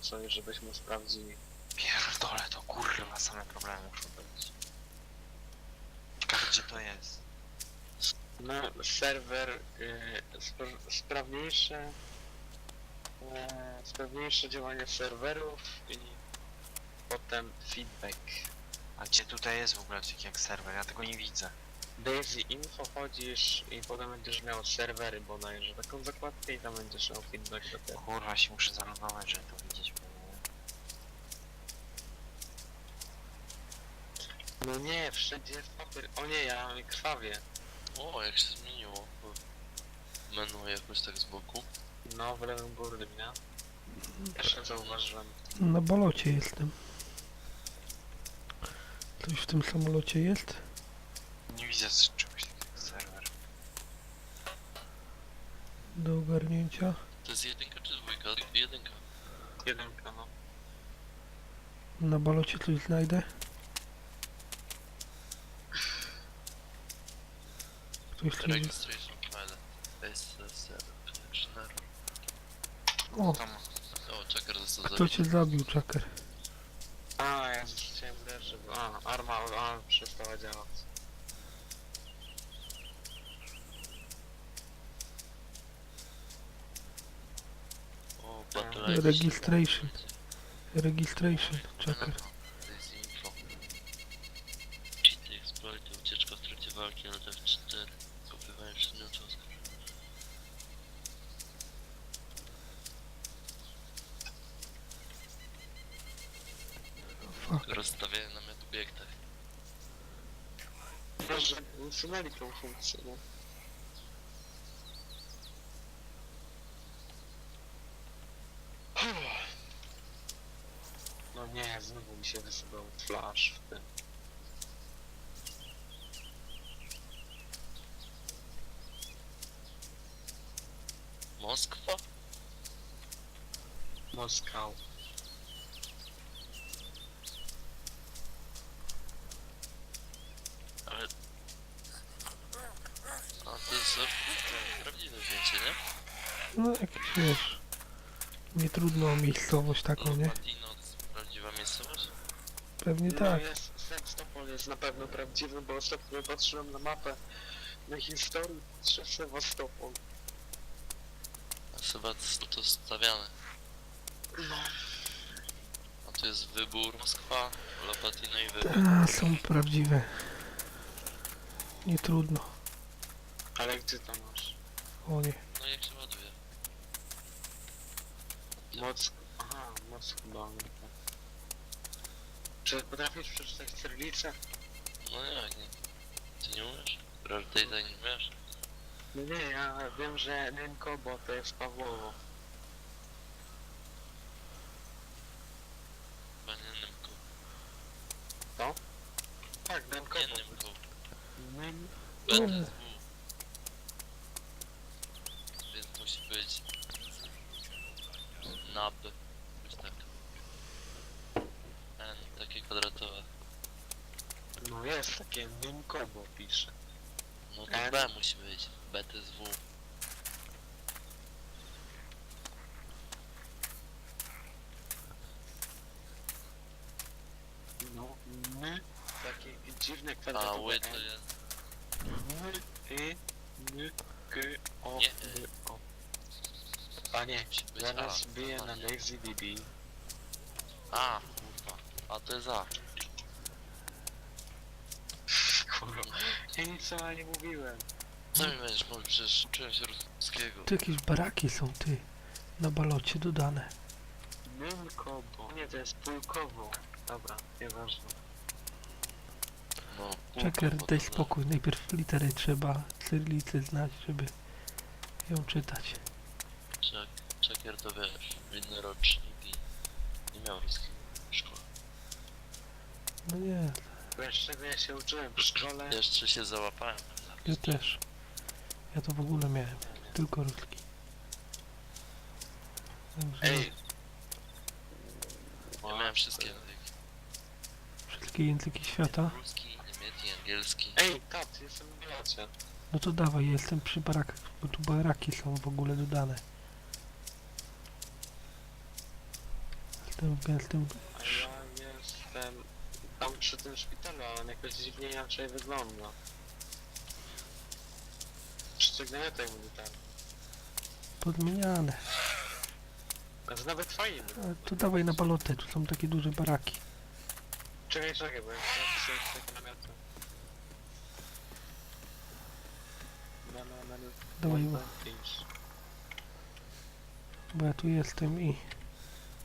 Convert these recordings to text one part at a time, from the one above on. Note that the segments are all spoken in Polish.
coś, żebyśmy sprawdzili. Pierdolę, to kurwa, same problemy muszą być. Ciekawe gdzie to jest. No, serwer, y, spra- sprawniejsze, e, sprawniejsze działanie serwerów i potem feedback. A gdzie tutaj jest w ogóle taki jak serwer? Ja tego nie widzę. Daisy info chodzisz i potem będziesz miał serwery bodajże, taką zakładkę i tam będziesz miał feedback do tego. Kurwa się muszę zalogować, żeby to widzieć. bo- No nie, wszędzie jest papier. O nie, ja mam krwawie. O, jak się zmieniło. Menu jakoś tak z boku. No, w lewym górnym, nie? Jeszcze zauważyłem. Na balocie jestem. Coś w tym samolocie jest? Nie widzę z czegoś takiego jak serwer. Do ogarnięcia. To jest jedynka czy dwójka? Jedynka. Jedynka, no. Na balocie coś znajdę? Tu jest? Registration file. SSR. O, Tam O, został kto zabity. cię zabił, Czakar? A, ja chciałem też, żeby... A, arma, a, przestała działać. O, battle Registration. Registration. Registration, Fuck. Rozstawianie namiot w obiektach. Może usunęli tą funkcję, no. No nie, znowu mi się wysypał flash w tym. Moskwa? Moskał. Ale... A to jest e, prawdziwe zdjęcie, nie? No jakieś wiesz. Nie trudno o miejscowość taką, nie? Latino to jest prawdziwa miejscowość? Pewnie No tak. jest, Sewastopol jest na pewno prawdziwy, bo ostatnio patrzyłem na mapę na historii, patrzę Sewastopol. A chyba to, stawiane. No, A tu jest wybór Moskwa, Lopatino i wybór. A, są prawdziwe. Nie trudno. ale gdzie to masz? O nie. No jak ładuje? Moc... Aha, moc chyba. no tak. Czy potrafisz przeczytać cyrylicę? No nie, jak nie. Ty nie umiesz? Prioryteta nie umiesz? No nie, ja wiem, że Nynkobo to jest Pawłowo. Chyba nie Nymko. Tak, Nie Nynkobo. Nymko. Nyn... BTSW. Więc musi być... NAB. Być tak. N, takie kwadratowe. No jest takie Nynkobo pisze. No to N. B musi być. BTSW. No, N... Takie dziwne A kwadratowe ły to N. jest... N, Y, N, K, O, Nie. O. A nie, Musi być zaraz A. biję na normalnie. LazyDB. A, kurwa. A to jest A. Kurwa, ja nic o nie mówiłem. Co mi będziesz mówił? Przecież czułem się ruskiego. Tu jakieś baraki są, ty. Na balocie dodane. Nynkobo. Nie, to jest pulkowo. Dobra, nieważne. No, kurwa, daj to- spokój. Najpierw litery trzeba cyrylicę znać, żeby ją czytać. Czek, czekier to wiesz, inny rocznik i nie miał ruskiego w szkole. No nie, Wiesz czego ja się uczyłem w szkole? Jeszcze się załapałem. ja też. Ja to w ogóle miałem. Tylko ruski. Także Ej! Ja miałem wszystkie języki. wszystkie języki świata. Ruski, niemiecki, angielski. Ej, tat, jestem w biacie. No to dawaj, ja jestem przy barakach, bo tu baraki są w ogóle dodane. Jestem w gęstym... A ja jestem tam przy tym szpitalu, ale on jakoś dziwnie inaczej wygląda. Przyciągnięte militarne. Podmieniane. A to nawet fajnie. A tu dawaj na balotę, tu są takie duże baraki. Czekaj, czekaj, bo ja chcę namioty. Na, na, na, na. Dawaj, bo ja tu jestem i...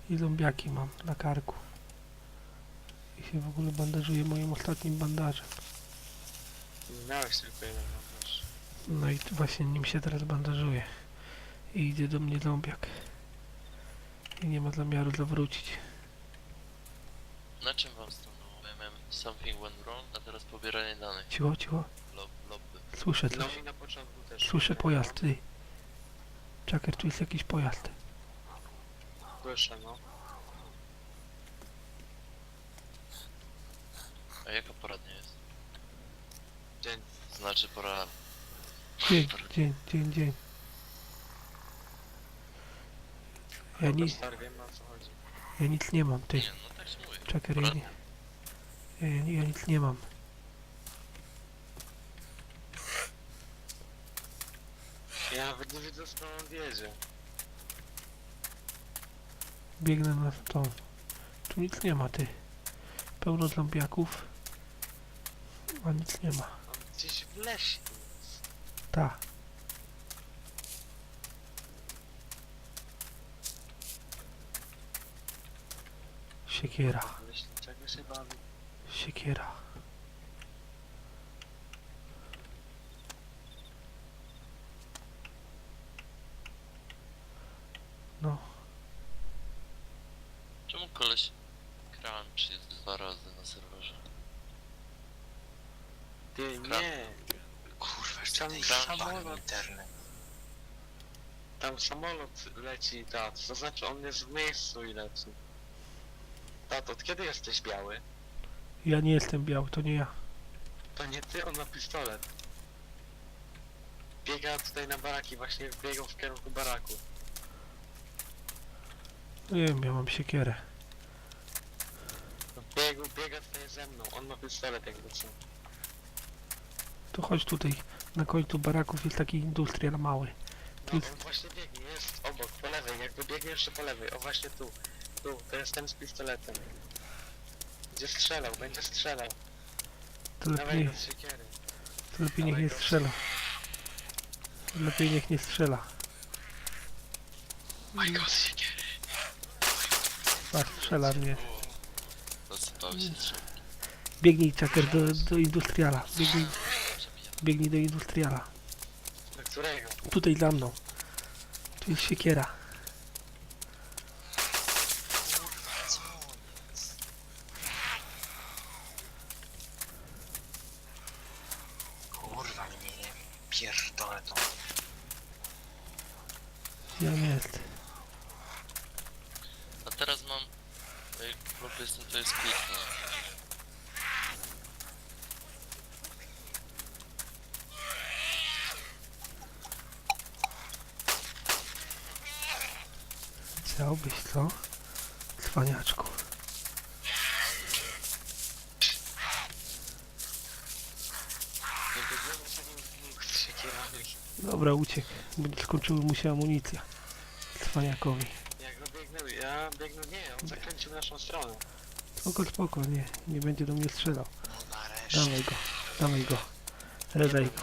I zombiaki mam na karku. I się w ogóle bandażuję moim ostatnim bandażem. Miałeś tylko jeden bandaż. No i właśnie nim się teraz bandażuję. I idzie do mnie zombiak. I nie ma zamiaru zawrócić. Na czym wam stanęło? Ja miałem something went wrong, a teraz pobieranie danych. Cicho, cicho. Lob, lobby. Słyszę No coś. i na początku też. Słyszę pojazd, ty. Czekaj, tu jest jakiś pojazd. Słyszę, no. A jaka pora dnia jest? Dzień. Znaczy pora... Dzień, dzień, dzień, dzień. Ja, Dobra, ni stary, wiem o co chodzi. ja nic nie mam, ty. Nie, no tak się. Czekaj, ja, nie, ja, ja, ja nic nie mam. Ja nawet nie widzę skąd on jedzie. Biegnę na tą. Tu nic nie ma, ty. Pełno zombiaków. A nic nie ma. Gdzieś w lesie jest. Ta. Siekiera, Leśniczego się bawi. siekiera. No, Tam samolot. internet. Tam samolot leci, tat. To znaczy on jest w miejscu i leci. Tat, od kiedy jesteś biały? ja nie jestem biały, to nie ja. To nie ty, on ma pistolet. Biega tutaj na baraki, właśnie biegał w kierunku baraku. Nie wiem, ja mam siekierę. Biegł, biega tutaj ze mną, on ma pistolet jakby co. To chodź tutaj. Na końcu baraków jest taki industrial mały. No on właśnie biegnie, jest obok, po lewej, jakby biegnie jeszcze po lewej, o właśnie tu. Tu, to jest ten z pistoletem. Będzie strzelał, będzie strzelał. To Dawaj lepiej, go z siekiery. to lepiej niech dawaj nie go. strzela. Lepiej niech nie strzela. Oj, go z siekiery. Patrz, strzela mnie. Zasypał się strzał. Biegnij, Chucker, do, do industriala. Biegnij. Biegnij do industriala. Do którego? Tutaj za mną. Tu jest siekiera. Co jest? Kurwa, mnie pierdolę to. Gdzie on jest? A teraz mam... Jak lobby jestem, to jest quick, no. Chciałbyś, co? Cwaniaczku. Dobra, uciekł. Będzie skończyły mu się amunicja. Cwaniakowi. Jak go biegnę, ja biegnę, nie, on zakręcił w naszą stronę. Spoko, spoko, nie. Nie będzie do mnie strzelał. No nareszcie. Dawaj go, dawaj go. Redaj go.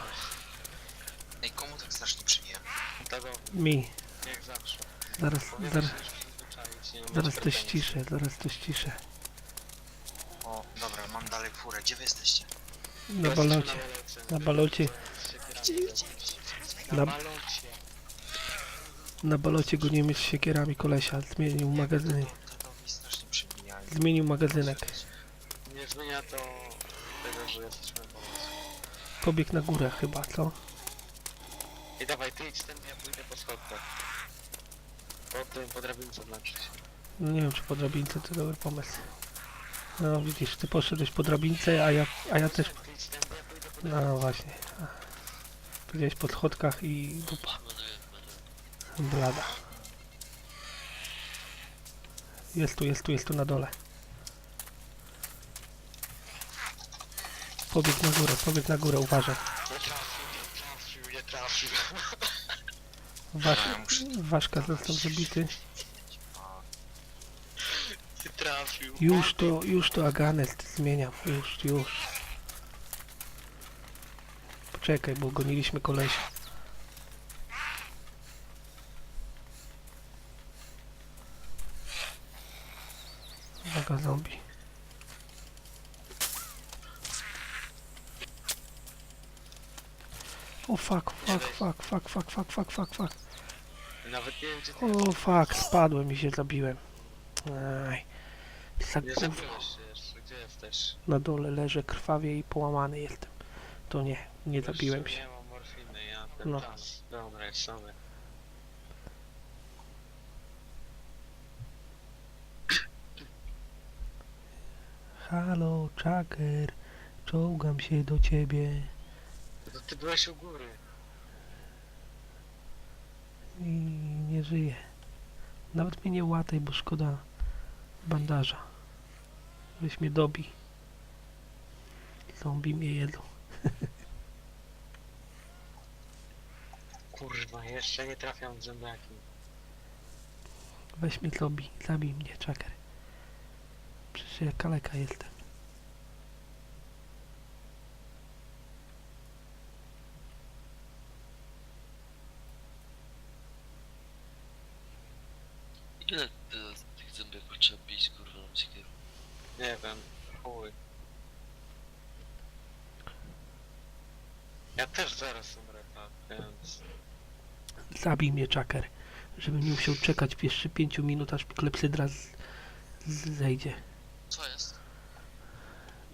Ej, komu tak strasznie przybija? Tego, Mi. jak zawsze. Zaraz, zaraz, zaraz to ściszę, zaraz to ściszę. O, dobra, mam dalej furę. Gdzie wy jesteście? Na balocie. Na balocie. Gdzie, gdzie, gdzie? Na balocie. Na balocie gonimy z siekierami kolesia. Zmienił magazynek. To, to mi strasznie przybija. Zmienił magazynek. Nie zmienia to tego, że jesteśmy na balocie. Pobiegł na górę chyba, co? I dawaj, ty idź ten, ja pójdę po schodkach. Po tym, po drabince znaczy się. No nie wiem, czy po drabince to dobry pomysł. No widzisz, ty poszedłeś po drabince, a ja, a ja też... No właśnie. Powiedziałeś po schodkach i dupa. Blada. Jest tu, jest tu, jest tu na dole. Pobieg na górę, pobieg na górę, uważaj. Nie trafił, nie trafił, nie trafił. Wasz, Waszka został zabity. Trafił. Już to, już to Aganet zmieniam. Już, już. Poczekaj, bo goniliśmy kolesia. Uwaga, zombie. O fuck, fuck, fuck, fuck, fuck, fuck, fuck, fuck, fuck. Nawet nie wiem gdzie ty O fuck, spadłem i się zabiłem. Aj. Nie gówno. zabiłeś się jeszcze, gdzie jesteś? Na dole leżę krwawie i połamany jestem. To nie, nie zabiłem Jeszcze się. Nie mam morfiny, ja ten No. plan. Dobra, jest sobie. Halo, Chucker, czołgam się do ciebie No ty byłeś u góry. I nie żyję. Nawet mnie nie łataj, bo szkoda bandaża. Weź mnie dobi. Zombie mnie jedzą. Kurwa, jeszcze nie trafiam w zębiaki. Weź mnie dobi, zabij mnie, Chucker. Przecież ja kaleka jestem. Ile teraz tych zębiaków trzeba bić, kurwa, na siekierę? Nie wiem, chuj. Ja też zaraz umrę, tak, więc... Zabij mnie, Chucker. Żebym nie musiał czekać jeszcze pięciu minut, aż klepsydra z, z, zejdzie. co jest?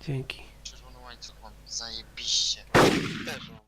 Dzięki. Czerwony łańcuch mam. Zajebiście. Też mam.